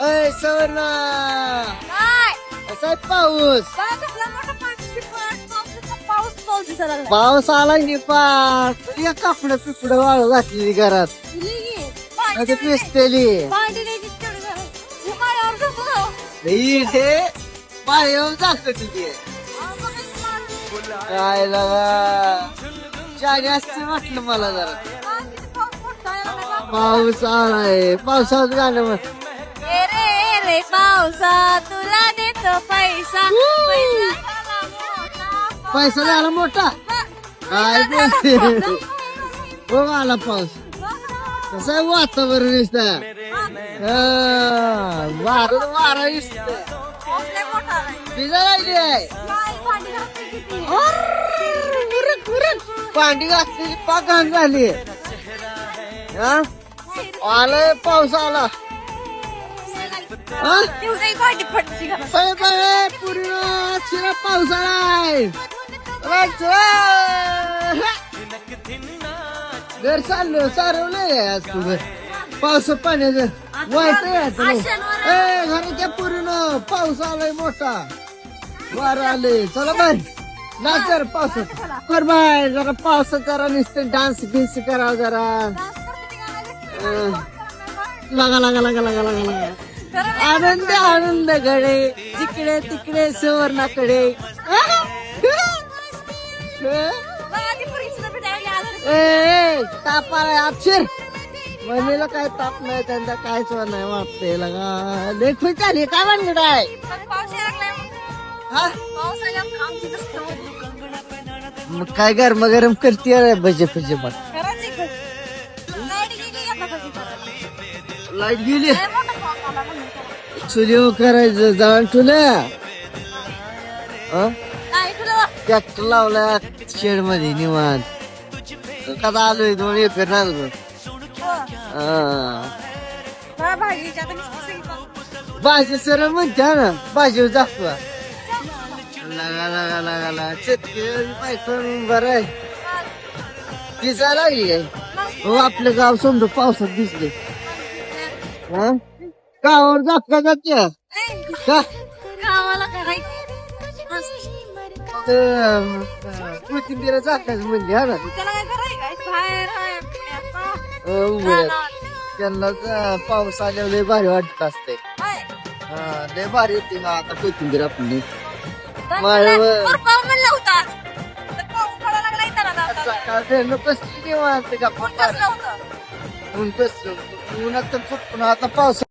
अय सवर्ण काय कसा आहे पाऊस काय कसला मोठा पाणी पाऊस पाऊस पाऊस दिसायला लागला पाऊस आला की पाच या कापड पिपड वाळू घातलेली घरात दिली की. आता भांडी नाही- पिसतेली नाही दिसत. हे. हे तिथे अहो, बघा माणूस. काय लगा असते वाटलं मला जरा हा, किती पाऊस पडतोय. पाऊस आलाय पावसात गाणं म्हण. रे पावसा तुला देतो पैसा. पैसा झाला मोठा. पैसा झाला मोठा? काय बोलते? हो आला पाऊस. कसं आहे वातावरण दिसत वारं दिसत मोठा आलाय. आहे काय भांडी घासते किती? पांडी घातलेली पाकाण झाली. हा? आलाय पाऊस आला. हा. पळे पळे पूर्ण शिरा पाऊस आलाय घर चाललो सारवलंय आज तुझं पाऊस पाण्याचं वाईट आहे घराच्या पूर्ण पाऊस आलाय मोठा वार आले चला बाय नाच जरा पावसात कर बाय जरा पावसात जरा नुसतं डान्स बिन्स करावं जरा लागा लागा लागा लागा लागा लागा आनंद आनंद गळे जिकडे तिकडे सुवर्णाकडे. ताप आलाय अक्षर. मम्मीला काय ताप नाही त्यांचा काय कायच नाही वाटते लगा. लेखू चालेल काय म्हणत आहे मग काय गरम गरम करते भजे भजे पण लाइट गेली. चुलीवर करायचं जाण तुला ट्रॅक्टर लावला शेडमध्ये निवांत कदा आलोय दोन एकर पाऊस. भाजी. सर म्हणते ना. भाजी दाखवा लागा लागा लागा लागा. शेतकरी बरं आहे. दिसायला लागली आहे हो आपलं गाव समजा पावसात दिसले हा? गावावर जात जाते? का गावाला करायचं कोथिंबीर जाताच म्हणजे हा ना? त्याला काय करायचं बाहेर. त्यांना पाऊस आल्यावर लय भारी वाटत असते. हा लय भारी येते ना आता कोथिंबीर आपली. म्हणला. सकाळ कसली निवांत का ऊन कसलं ऊन कसलं उन्हात तर फुटकून आता पावसा